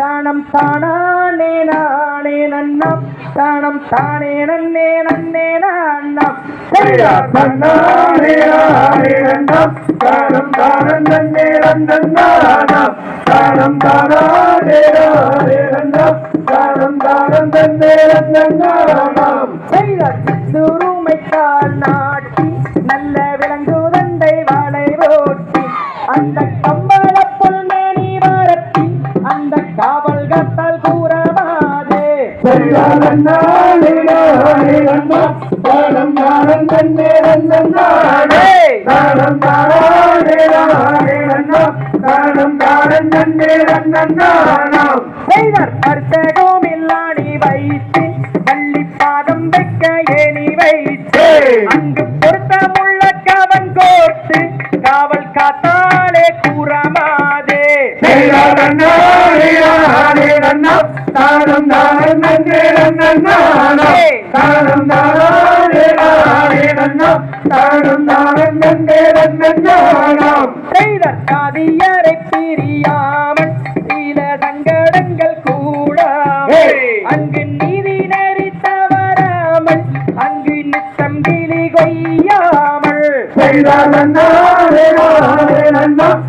தானம் தானானே நானே நன்னம். தானம் தானே நன்னே நன்னே நான்னம். ஐயா தன்னாரே ஆரே நன்னம். தானம் தானம் நன்னே நன்னன் நானம் தானம் தானாரே ஆரே நன்னம். தானம் தானம் நன்னே நன்னன் நானம் செய்த சிறுமைக்கால் நாட்டி நல்ல விலங்குதண்டை வாழை ஓட்டி அந்த கம்பள பர்த்தகம் இல்லாடி வைத்து பள்ளி பாதம் வைக்க ஏணி வைத்து அங்கு பொருத்தமுள்ள கவன் கோர்த்து காவல் காத்தாலே கூறமாதே. தானம் தானம் நன்னே நன்னன் நானம் செய்தற் காதியரை பிரியாமல் சில சங்கடங்கள் ஏய். அங்கு நீதி நெறி தவறாமல் அங்கு நித்தம் கிளி கொய்யாமல் செய்தானே ஆரே நன்னம்.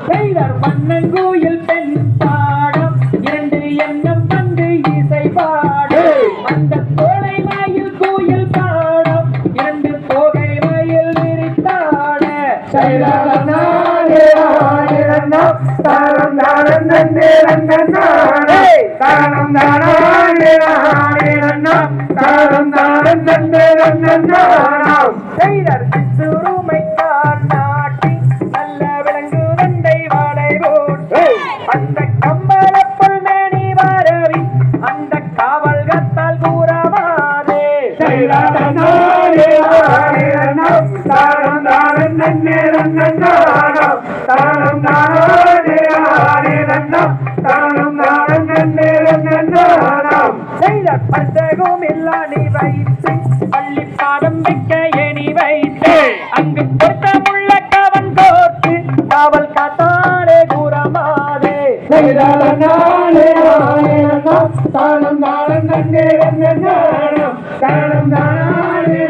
நானம் செய்தர் மன்னங்கோயில் பெண் பாடம் இரண்டு எண்ணம் வந்து இசை பாடும். அந்த தோலை மயில் கோயில் பாடம். இரண்டு தோகை மயில் விரித்தாட. நன்னம் தானம் நானம் தானம் தானாரே செய்த பந்தகம் நீ வைத்து பள்ளி பாதம் வைக்க எணி வைத்து அங்கு பொருத்தமுள்ள கவன் கோர்த்து காவல் காத்தாலே கூறமாதே தானம் தானம் நன்னே நன்னன் நானம் தானம் தானாரே